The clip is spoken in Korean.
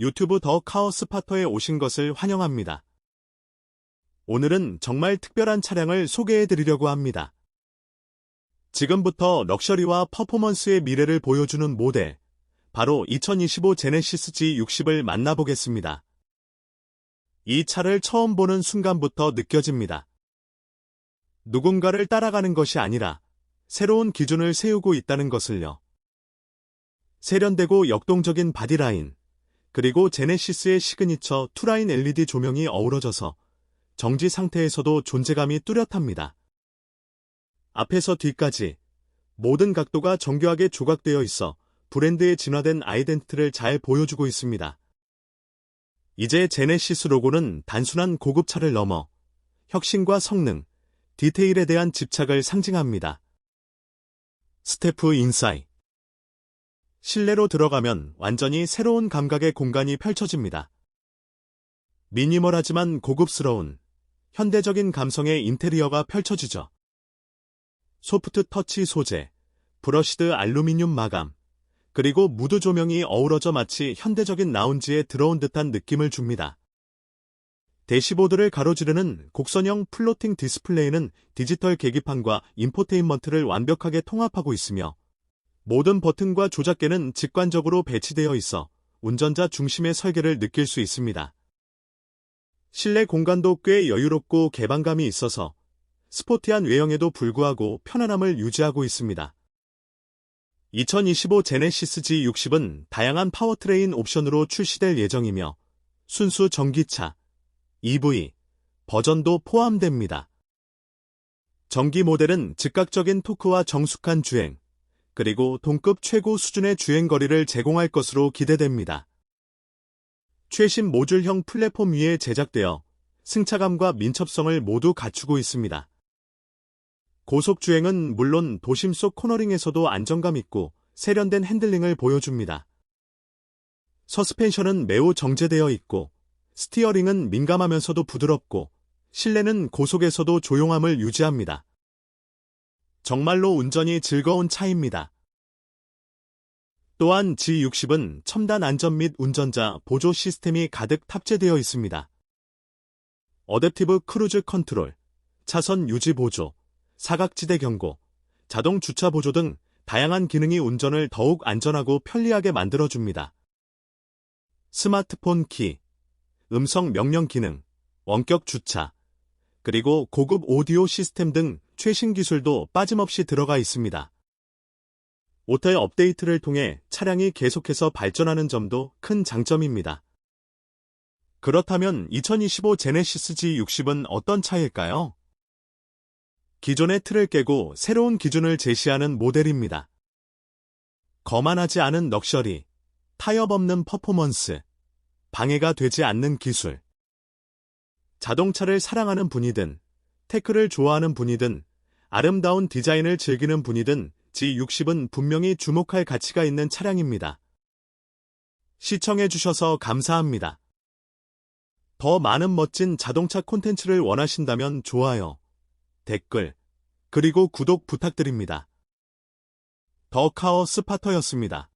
유튜브 더 카오 스파터에 오신 것을 환영합니다. 오늘은 정말 특별한 차량을 소개해 드리려고 합니다. 지금부터 럭셔리와 퍼포먼스의 미래를 보여주는 모델, 바로 2025 제네시스 G60을 만나보겠습니다. 이 차를 처음 보는 순간부터 느껴집니다. 누군가를 따라가는 것이 아니라 새로운 기준을 세우고 있다는 것을요. 세련되고 역동적인 바디라인, 그리고 제네시스의 시그니처 투라인 LED 조명이 어우러져서 정지 상태에서도 존재감이 뚜렷합니다. 앞에서 뒤까지 모든 각도가 정교하게 조각되어 있어 브랜드의 진화된 아이덴티티를 잘 보여주고 있습니다. 이제 제네시스 로고는 단순한 고급차를 넘어 혁신과 성능, 디테일에 대한 집착을 상징합니다. 스태프 인사이 실내로 들어가면 완전히 새로운 감각의 공간이 펼쳐집니다. 미니멀하지만 고급스러운 현대적인 감성의 인테리어가 펼쳐지죠. 소프트 터치 소재, 브러시드 알루미늄 마감, 그리고 무드 조명이 어우러져 마치 현대적인 라운지에 들어온 듯한 느낌을 줍니다. 대시보드를 가로지르는 곡선형 플로팅 디스플레이는 디지털 계기판과 인포테인먼트를 완벽하게 통합하고 있으며 모든 버튼과 조작계는 직관적으로 배치되어 있어 운전자 중심의 설계를 느낄 수 있습니다. 실내 공간도 꽤 여유롭고 개방감이 있어서 스포티한 외형에도 불구하고 편안함을 유지하고 있습니다. 2025 제네시스 G60은 다양한 파워트레인 옵션으로 출시될 예정이며 순수 전기차, EV, 버전도 포함됩니다. 전기 모델은 즉각적인 토크와 정숙한 주행, 그리고 동급 최고 수준의 주행거리를 제공할 것으로 기대됩니다. 최신 모듈형 플랫폼 위에 제작되어 승차감과 민첩성을 모두 갖추고 있습니다. 고속주행은 물론 도심 속 코너링에서도 안정감 있고 세련된 핸들링을 보여줍니다. 서스펜션은 매우 정제되어 있고 스티어링은 민감하면서도 부드럽고 실내는 고속에서도 조용함을 유지합니다. 정말로 운전이 즐거운 차입니다. 또한 G60은 첨단 안전 및 운전자 보조 시스템이 가득 탑재되어 있습니다. 어댑티브 크루즈 컨트롤, 차선 유지 보조, 사각지대 경고, 자동 주차 보조 등 다양한 기능이 운전을 더욱 안전하고 편리하게 만들어줍니다. 스마트폰 키, 음성 명령 기능, 원격 주차, 그리고 고급 오디오 시스템 등 최신 기술도 빠짐없이 들어가 있습니다. 오터의 업데이트를 통해 차량이 계속해서 발전하는 점도 큰 장점입니다. 그렇다면 2025 제네시스 G60은 어떤 차일까요? 기존의 틀을 깨고 새로운 기준을 제시하는 모델입니다. 거만하지 않은 럭셔리, 타협 없는 퍼포먼스, 방해가 되지 않는 기술. 자동차를 사랑하는 분이든, 테크를 좋아하는 분이든, 아름다운 디자인을 즐기는 분이든 G60은 분명히 주목할 가치가 있는 차량입니다. 시청해주셔서 감사합니다. 더 많은 멋진 자동차 콘텐츠를 원하신다면 좋아요, 댓글, 그리고 구독 부탁드립니다. 더 카어 스파터였습니다.